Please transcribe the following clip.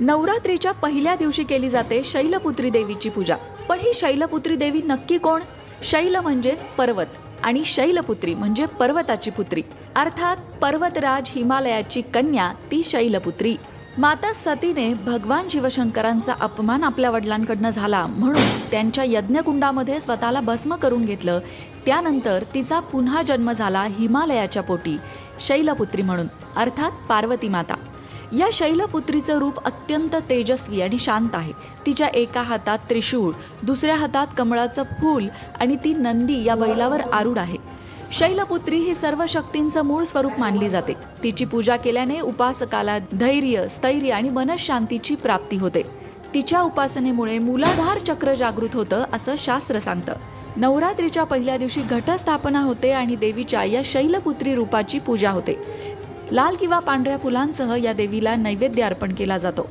नवरात्रीच्या पहिल्या दिवशी केली जाते शैलपुत्री देवीची पूजा. पण ही शैलपुत्री देवी नक्की कोण? शैल म्हणजेच पर्वत आणि शैलपुत्री म्हणजे पर्वताची पुत्री. अर्थात पर्वतराज हिमालयाची कन्या ती शैलपुत्री. माता सतीने भगवान शिवशंकरांचा अपमान आपल्या वडिलांकडनं झाला म्हणून त्यांच्या यज्ञकुंडामध्ये स्वतःला भस्म करून घेतलं. त्यानंतर तिचा पुन्हा जन्म झाला हिमालयाच्या पोटी शैलपुत्री म्हणून अर्थात पार्वती माता. या शैलपुत्रीचं रूप अत्यंत तेजस्वी आणि शांत आहे. तिच्या एका हातात त्रिशूळ दुसऱ्या हातात कमळाचं फूल आणि ती नंदी या बैलावर आरूढ आहे. शैलपुत्री ही सर्व शक्तींचं मूळ स्वरूप मानली जाते. तिची पूजा केल्याने उपासकाला धैर्य स्थैर्य आणि मनशांतीची प्राप्ती होते. तिच्या उपासनेमुळे मूलाधार चक्र जागृत होतं असं शास्त्र सांगतं. नवरात्रीच्या पहिल्या दिवशी घटस्थापना होते आणि देवीच्या या शैलपुत्री रूपाची पूजा होते. लाल किंवा पांढऱ्या फुलांसह या देवीला नैवेद्य अर्पण केला जातो.